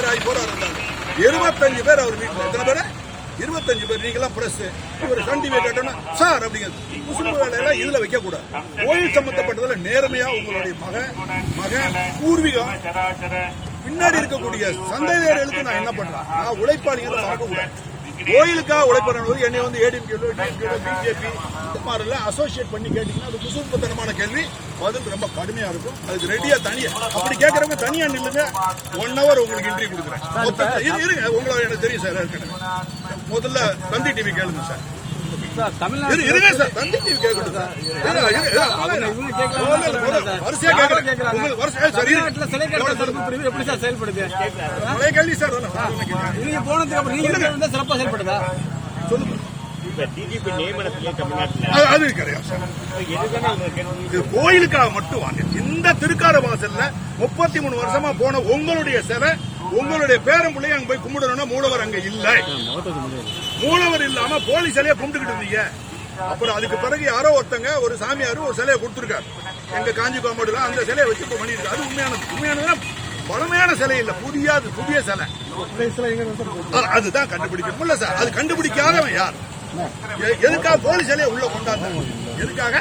பேர் ஆகி போறாரு இருபத்தஞ்சு பேர் அவர் வீட்டுல எத்தனை பேர்? இருபத்தஞ்சு பேர். நீங்களாம் பிரஸ் இவர் சன் டிவி கேட்டோம்னா சார் அப்படிங்கிறது முஸ்லிம் வேலையெல்லாம் இதுல வைக்க கூடாது கோயில் சம்பந்தப்பட்டதுல நேர்மையா உங்களுடைய மகன் மகன் பூர்வீகம் பின்னாடி இருக்கக்கூடிய சந்தையாளர்களுக்கு நான் என்ன பண்றேன்? நான் உழைப்பாளிகளை மறக்க கோயிலுக்காக உழைப்பவர்கள் என்னை வந்து ஏடிஎம்கே பிஜேபி இந்த மாதிரி அசோசியேட் பண்ணி கேட்டீங்கன்னா அது குசும்பத்தனமான கேள்வி. பதில் ரொம்ப கடுமையா இருக்கும் அதுக்கு ரெடியா தனியா அப்படி கேட்கறவங்க தனியா நில்லுங்க ஒன் ஹவர் உங்களுக்கு இன்டர்வியூ கொடுக்குறேன் இரு- இருங்க உங்களை எனக்கு தெரியும் சார் ஏற்கனவே முதல்ல தந்தி டிவி கேளுங்க சார் செயல்படுது போனதுக்கு அப்புறம் நீங்க சிறப்பா செயல்படுதா சொல்லுங்க அது- அது கிடையாது இது கோயிலுக்காக மட்டும் வாங்க. இந்த திருக்கார வாசல்ல முப்பத்தி மூணு வருஷமா போன உங்களுடைய சிலை உங்களுடைய பேரம் பிள்ளைய அங்க போய் கும்பிடணும்னா மூலவர் அங்க இல்லை. மூலவர் இல்லாம போலி சிலையை கும்பிட்டுக்கிட்டு இருந்தீங்க. அப்புறம் அதுக்கு பிறகு யாரோ ஒருத்தங்க ஒரு சாமியார் ஒரு சிலையை கொடுத்துருக்காரு. எங்க காஞ்சி கோமடுல அந்த சிலையை வச்சு இப்ப பண்ணிருக்காரு அது உண்மையானது. உண்மையானதுன்னா பழமையான சிலை இல்ல. புதிய புதிய சிலை. அது- அதுதான் கண்டுபிடிக்கணும். இல்ல சார் அது கண்டுபிடிக்காதவன் யார்? எதுக்காக போலி சிலையை உள்ள கொண்டாந்தவங்க? எதுக்காக?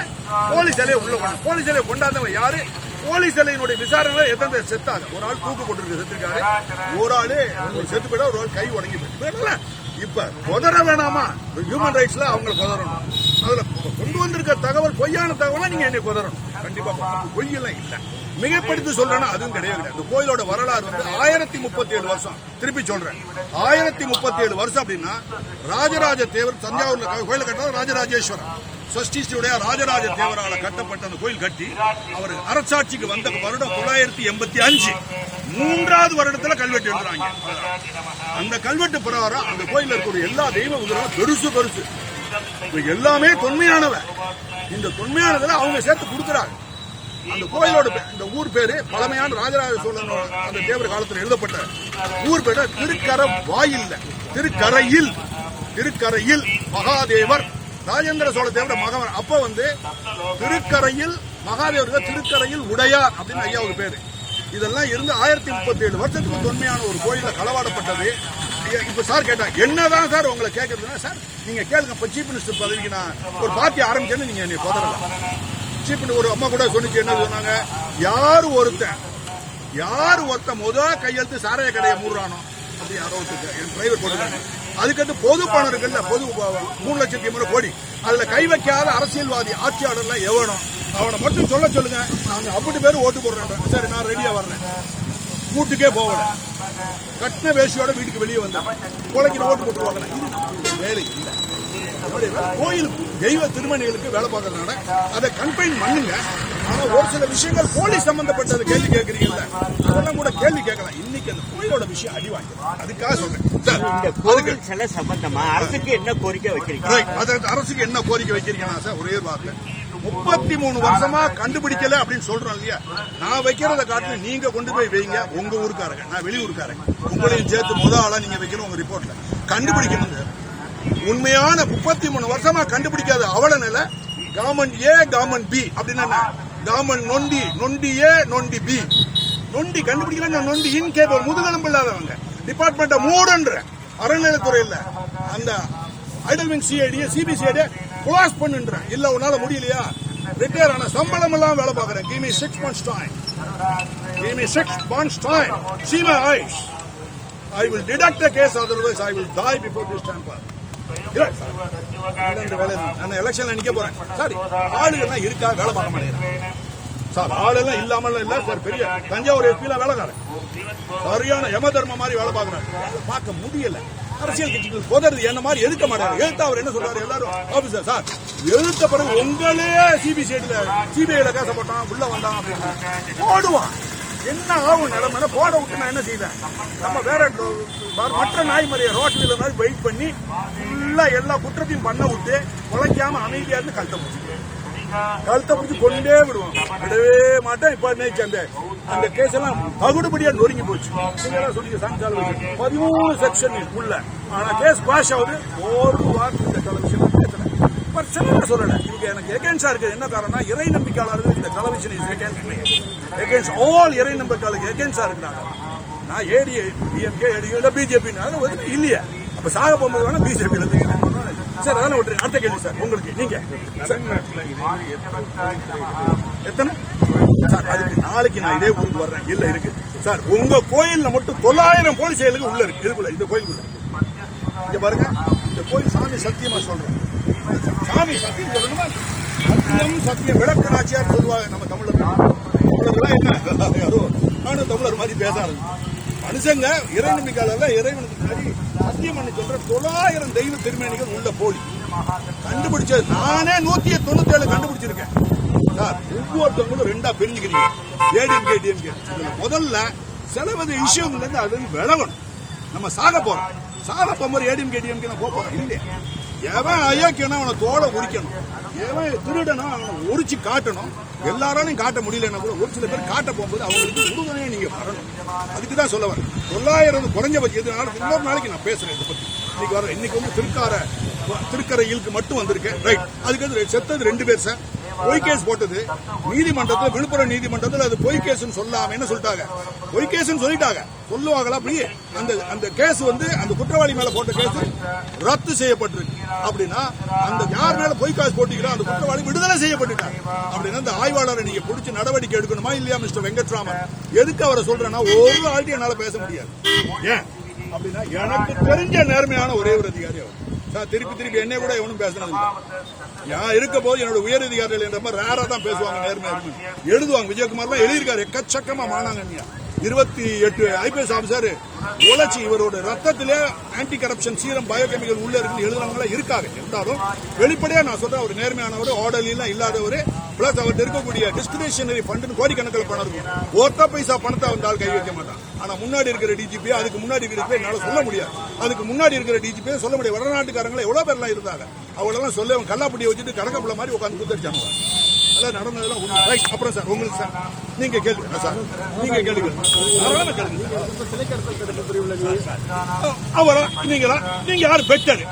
போலி சிலையை உள்ள கொண்டாந்து போலி சிலையை கொண்டாந்தவன் யாரு? போலி சிலையினுடைய விசாரணை எத்தனை பேர் செத்தாங்க ஒரு ஆள் தூக்கு போட்டு செத்துருக்காரு. ஒரு ஆளு செத்து போயிட்டா ஒரு ஆள் கை உடங்கி போயிட்டு இப்ப கொதற வேணாமா? ஹியூமன் ரைட்ஸ்ல அவங்களை கொதறணும். அதுல கொண்டு வந்திருக்க தகவல் பொய்யான தகவலை நீங்க என்னை கொதறணும். கண்டிப்பா பொய்யெல்லாம் இல்லை. மிகப்படுத்தி சொல்றேன்னா அதுவும் கிடையாது. கிடையாது. இந்த கோயிலோட வரலாறு வந்து ஆயிரத்தி முப்பத்தி ஏழு வருஷம். திருப்பி சொல்றேன். ஆயிரத்தி முப்பத்தி ஏழு வருஷம் அப்படின்னா ராஜராஜ தேவர் தஞ்சாவூர்ல கோயில கட்டினது ராஜராஜேஸ்வரர். சஷ்டிஸ்டியுடைய ராஜராஜ தேவரால கட்டப்பட்ட அந்த கோயில் கட்டி அவர் அரசாட்சிக்கு வந்த வருடம் தொள்ளாயிரத்தி எண்பத்தி அஞ்சு. மூன்றாவது வருடத்துல கல்வெட்டு எழுதுறாங்க. அந்த கல்வெட்டு பிரகாரம் அந்த கோயில்ல இருக்கக்கூடிய எல்லா தெய்வ விக்கிரகம் பெருசு பெருசு எல்லாமே தொன்மையானவ. இந்த தொன்மையானதுல அவங்க சேர்த்து கொடுக்குறாங்க. அந்த கோயிலோட இந்த ஊர் பேரு பழமையான ராஜராஜ சோழனோட அந்த தேவர் காலத்தில் எழுதப்பட்ட. ஊர் பேரு திருக்கர வாயில் திருக்கரையில். திருக்கரையில் மகாதேவர் ராஜேந்திர சோழ தேவர மகவர் அப்ப வந்து திருக்கரையில் மகாதேவர் திருக்கரையில் உடையார் அப்படின்னு ஐயாவுக்கு பேரு. இதெல்லாம் இருந்து ஆயிரத்தி முப்பத்தி ஏழு வருஷத்துக்கு தொன்மையான ஒரு கோயில களவாடப்பட்டது. இப்ப சார் கேட்டா என்னதான் சார் உங்களை கேட்கறதுன்னா சார் நீங்க கேளுங்க இப்ப சீஃப் மினிஸ்டர் பதவிக்கு நான் ஒரு பார்ட்டி ஆரம்பிச்சேன்னு நீங்க என்னை பதறலாம் சீஃப் ஒரு அம்மா கூட சொன்னிச்சு என்ன சொன்னாங்க? யார் ஒருத்தன் யார் ஒருத்தன் முதல் கையெழுத்து சாராய கடையை மூடுறானோ அப்படி யாரோ ஒருத்தர் என் டிரைவர் போட்டுருக்காங்க அதுக்கடுத்து பொது பணம் இருக்குல்ல பொது மூணு லட்சத்தி ஐம்பது கோடி. அதுல கை வைக்காத அரசியல்வாதி ஆட்சியாளர்லாம் எவனோ அவனை மட்டும் சொல்ல சொல்லுங்க நாங்க அப்படி பேர் ஓட்டு போடுறேன் சரி நான் ரெடியா வர்றேன். வீட்டுக்கே போகல. கட்டின வேஷியோட வீட்டுக்கு வெளியே வந்தேன். கொலைக்கு ஓட்டு போட்டு வாங்கினேன் வேலை இல்லை. கோயில் தெய்வ திருமணிகளுக்கு வேலை பார்க்கறதுனால அதை கன்பைன் பண்ணுங்க. ஆனா ஒரு சில விஷயங்கள் போலீஸ் சம்பந்தப்பட்டது கேள்வி கேட்கறீங்கல்ல அதெல்லாம் கூட கேள்வி கேட்கலாம். இன்னைக்கு அந்த கோயிலோட விஷயம் அடி வாங்கி அதுக்காக சொல்றேன். கோவில் சிலை சம்பந்தமா அரசுக்கு என்ன கோரிக்கை வைக்கிறீங்க? அரசுக்கு என்ன கோரிக்கை வைக்கிறீங்கன்னா சார் ஒரே வார்த்தை. முப்பத்தி மூணு வருஷமா கண்டுபிடிக்கல அப்படின்னு சொல்றோம் இல்லையா? நான் வைக்கிறத காட்டுல நீங்க கொண்டு போய் வைங்க. உங்க ஊருக்காரங்க நான் வெளியூருக்காரங்க. உங்களையும் சேர்த்து முத ஆளா நீங்க வைக்கணும் உங்க ரிப்போர்ட்ல கண்டுபிடிக்கணும் உண்மையான முப்பத்தி மூணு வருஷமா கண்டுபிடிக்காத அவல நிலை கவர்மெண்ட் ஏ கவர்மெண்ட் பி அப்படின்னா கவர்மெண்ட் நொண்டி நொண்டி ஏ நொண்டி பி நொண்டி கண்டுபிடிக்கல நொண்டி இன் கேபிள் முதுகெலும்பு இல்லாதவங்க. டிபார்ட்மெண்ட்டை மூடுன்ற அறநிலைத்துறையில் அந்த ஐடல் விங் சிபிசிஐடியை சிபிசிஐடிய க்ளோஸ் பண்ணுன்றேன் இல்ல உன்னால முடியலையா? ரிட்டையர் ஆன சம்பளம் எல்லாம் வேலை பார்க்கறேன். Give me six months time give me six months time see my I I will case the I otherwise I will die before நான் எலெக்ஷன்ல நிக்க போறேன். சார் ஆளுகள்லாம் இருக்கா? வேலை பார்க்க மாட்டேங்கிறாங்க. சார் ஆளெல்லாம் இல்லாமல் இல்ல. சார் பெரிய தஞ்சாவூர் எஸ்பில வேலைக்காரன் சரியான யம தர்ம மாதிரி வேலை பார்க்கறாரு. பார்க்க முடியல. அரசியல் கட்சிகள் போதறது என்ன மாதிரி எதுக்க மாட்டாரு. எழுத்து அவர் என்ன சொல்றாரு? எல்லாரும் ஆபீசர் சார் எழுத்த பிறகு உங்களே சிபிசிஐடில சிபிஐல கேச போட்டான் உள்ள வந்தான் அப்படின்னு. போடுவான். என்ன ஆகும் நிலைமை போட விட்டு நான் என்ன செய்வேன்? நம்ம வேற மற்ற நாய் மாதிரியே ரோட்டில் மாதிரி வெயிட் பண்ணி ஃபுல்லா எல்லா குற்றத்தையும் பண்ண விட்டு உழைக்காம அமைதியா இருந்து கழுத்த முடிச்சு கழுத்தை பிடிச்சி கொண்டே விடுவோம். விடவே மாட்டேன். இப்ப நேற்று அந்த அந்த கேஸ் எல்லாம் பகுடுபடியா நொறுங்கி போச்சு. நீங்க எல்லாம் சொன்னீங்க பதிமூணு செக்ஷன் உள்ள. ஆனா கேஸ் பாஸ் ஆகுது. ஒரு வார்த்தை கலெக்ஷன் டெலிவிஷன் பேசல இங்கே சொல்லல. இங்க எனக்கு எகேன்ஸ்டா இருக்கு என்ன காரணம்னா இறை நம்பிக்கையாளர்கள் இந்த television is against against all இறை நம்பிக்கையாளர்கள் எகேன்ஸ்டா இருக்கிறாங்க. நான் ஏடி டிஎம்கே ஏடியோ பிஜேபி ஒதுமே இல்லையா. அப்ப சாக போகும்போது வேணா பிஜேபி சார் அதான விட்டுருங்க அடுத்த கேள்வி சார் உங்களுக்கு நீங்க. எத்தனை? சார் அதுக்கு நாளைக்கு நான் இதே ஊருக்கு வர்றேன். இல்ல இருக்கு. சார் உங்க கோயில்ல மட்டும் தொள்ளாயிரம் போலீஸ் செயலுக்கு உள்ள இருக்கு. இதுக்குள்ள இந்த கோயிலுக்குள்ள. இங்க பாருங்க இந்த கோயில் சாமி சத்தியமா சொல்றேன் சாமி சத்தியம் சொல்லணுமா சத்தியம் சத்தியம். விளக்க நாச்சியார் சொல்லுவாங்க நம்ம தமிழர் தமிழர்களா என்ன? நானும் தமிழர் மாதிரி பேச மனுஷங்க இறை நம்பிக்கையாளர்ல இறைவனுக்கு முன்னாடி சத்தியம் பண்ணி சொல்ற தொள்ளாயிரம் தெய்வ திருமணிகள் உள்ள போலி. கண்டுபிடிச்சது நானே நூத்தி தொண்ணூத்தி ஏழு கண்டுபிடிச்சிருக்கேன். சார் ஒவ்வொருத்தவங்களும் ரெண்டா பிரிஞ்சுக்கிறீங்க. ஏடிஎம்கே டிஎம்கே முதல்ல சிலவது இஷ்யூங்கள்ல அது விலகணும். நம்ம சாக போறோம். சாக போகும்போது ஏடிஎம்கே டிஎம்கே போக போறோம். இல்லையா. எவன் அயோக்கியனா அவனை தோலை உரிக்கணும். எவன் திருடனா அவனை உரிச்சு காட்டணும். எல்லாராலையும் காட்ட முடியலன்னா கூட ஒரு சில பேர் காட்ட போகும்போது அவங்களுக்கு உறுதுணையை நீங்க வரணும். அதுக்கு தான் சொல்ல வரேன். தொள்ளாயிரம் குறைஞ்சபட்சம் பத்தி நாளைக்கு இன்னொரு நாளைக்கு நான் பேசுறேன் இதை பத்தி. இன்னைக்கு வர இன்னைக்கு வந்து திருக்கார திருக்கரையிலுக்கு மட்டும் வந்திருக்கேன். ரைட் அதுக்கு வந்து செத்தது ரெண்டு பேர் சார் பொய் கேஸ் போட்டது. நீதிமன்றத்தில் விழுப்புரம் நீதிமன்றத்தில் அது பொய் கேஸ்னு சொல்லாமன்னு சொல்லிட்டாங்க? பொய் கேஸ் சொல்லிட்டாங்க. சொல்லுவாங்களா அப்படியே? அந்த அந்த கேஸ் வந்து அந்த குற்றவாளி மேல போட்ட கேஸ் ரத்து செய்யப்பட்டிருக்கு. அப்படின்னா அந்த யார் மேல பொய் கேஸ் போட்டீங்களோ அந்த குற்றவாளி விடுதலை செய்யப்பட்டுட்டாங்க அப்படின்னா அந்த ஆய்வாளரை நீங்க பிடிச்சி நடவடிக்கை எடுக்கணுமா இல்லையா மிஸ்டர் வெங்கட்ராமன்? எதுக்கு அவரை சொல்றேன்னா ஒரு ஆள்கிட்ட என்னால பேச முடியாது. ஏன்? அப்படின்னா எனக்கு தெரிஞ்ச நேர்மையான ஒரே ஒரு அதிகாரி அவர். சார் திருப்பி திருப்பி என்ன கூட எவனும் பேசுனது இல்லை. நான் இருக்க போது என்னோட உயர் அதிகாரிகள் என்ற மாதிரி ரேரா தான் பேசுவாங்க நேர்மையா எழுதுவாங்க. விஜயகுமார்லாம் எழுதியிருக்காரு. எக்கச்சக்கமா மானாங்க இருபத்தி எட்டு ஐபிஎஸ் ஆபிசர் உழைச்சி இவரோட ரத்தத்திலே ஆன்டி கரப்ஷன் சீரம் பயோகெமிக்கல் உள்ள இருக்குன்னு எழுதுறவங்க இருக்காங்க. இருந்தாலும் வெளிப்படையா நான் சொல்றேன் அவர் நேர்மையானவர் ஆர்டர்லாம் இல்லாதவர். பிளஸ் அவர்கிட்ட இருக்கக்கூடிய டிஸ்கிரிமினேஷனரி ஃபண்ட் கோடிக்கணக்கில் பணம் இருக்கும். ஒத்த பைசா பணத்தை வந்தால் கை வைக்க மாட்டான். ஆனா முன்னாடி இருக்கிற டிஜிபி அதுக்கு முன்னாடி இருக்கிற என்னால சொல்ல முடியாது. அதுக்கு முன்னாடி இருக்கிற டிஜிபி சொல்ல முடியாது. வடநாட்டுக்காரங்கள எவ்வளவு பேர்லாம் இருந்தாங்க? அவங்களெல்லாம் சொல்ல அவன் கல்லாப்பட்டியை வச்சுட்டு கணக்கப்புல மாதிரி உட்காந்து குத்தடிச்சாங்க அதெல்லாம் நடந்ததெல்லாம் உண்மை. ரைட் அப்புறம் சார் உங்களுக்கு சார் நீங்க கேள்வி சார் நீங்க கேள்வி. அவரா நீங்களா? நீங்க யாரு? பெட்டர்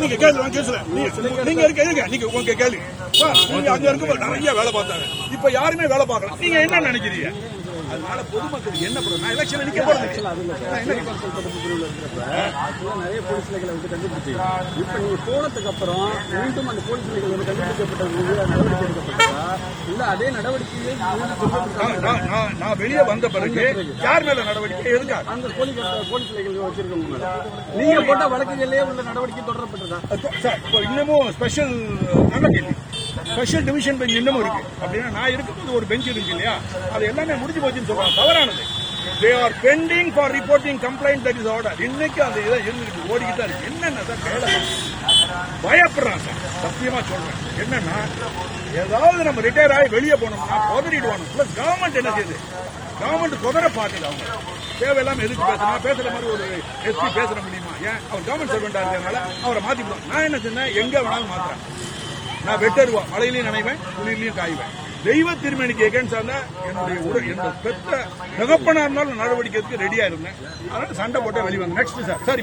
நீங்க கேள்வி வாங்க கேசல நீங்க நீங்க இருக்க இருக்க நீங்க உங்க கேள்வி. நீங்க அங்க இருக்க நிறைய வேலை பார்த்தாங்க. இப்ப யாருமே வேலை பார்க்கல. நீங்க என்ன நினைக்கிறீங்க? அதனால பொதுமக்கள் என்ன பண்ணுங்க நான் எலெக்ஷன்ல நிக்க போறது அது இல்ல நிறைய போலீஸ் வந்து கண்டுபிடிச்சி. இப்ப நீங்க போனதுக்கு அப்புறம் மீண்டும் அந்த போலீஸ் சிலைகள் வந்து கண்டுபிடிக்கப்பட்ட நடவடிக்கை எடுக்கப்பட்டதா? இல்ல அதே நடவடிக்கையை? நான்- வெளியே வந்த பிறகு யார் மேல நடவடிக்கை எதுக்காக அந்த போலீஸ் போலீஸ் சிலைகள் வச்சிருக்கவங்க. நீங்க போட்ட வழக்குகளிலே உள்ள நடவடிக்கை தொடரப்பட்டதா? இன்னமும் ஸ்பெஷல் நல்ல கேள்வி. ஸ்பெஷல் டிவிஷன் பெஞ்ச் இன்னமும் இருக்கு. அப்படின்னா நான் இருக்கும்போது ஒரு பெஞ்ச் இருக்கு இல்லையா? அது எல்லாமே முடிஞ்சு போச்சுன்னு சொல்றாங்க. தவறானது. They are pending for reporting complaint that is order இன்னைக்கு அந்த இதை இருந்துட்டு ஓடிக்கிட்டா இருக்கு. என்னென்ன சார் பயப்படுறாங்க பயப்படுறான் சார். சத்தியமா சொல்றேன். என்னன்னா ஏதாவது நம்ம ரிட்டையர் ஆகி வெளியே போனோம்னா குதறிடுவாங்க பிளஸ் கவர்மெண்ட் என்ன செய்யுது? கவர்மெண்ட் குதிர பாக்குது அவங்க. தேவையில்லாம எதுக்கு பேசுனா பேசுற மாதிரி ஒரு எஸ்பி பேசுற முடியுமா? ஏன்? அவர் கவர்மெண்ட் சர்வெண்டா இருக்கிறதுனால அவரை மாத்திக்கலாம் நான் என்ன சொன்னேன்? எங்க வேணாலும் மாத்துறேன் நான் வெட்டருவா மழையிலையும் நினைவேன் குளிர்லையும் காய்வேன். தெய்வ திருமணிக்கு எகேன்ஸ்டா இருந்தா என்னுடைய உடல் என்னோட பெத்த தகப்பனா இருந்தாலும் நடவடிக்கைக்கு ரெடியா இருந்தேன். அதனால சண்டை போட்டு வெளிவந்தேன் நெக்ஸ்ட் சார் சார்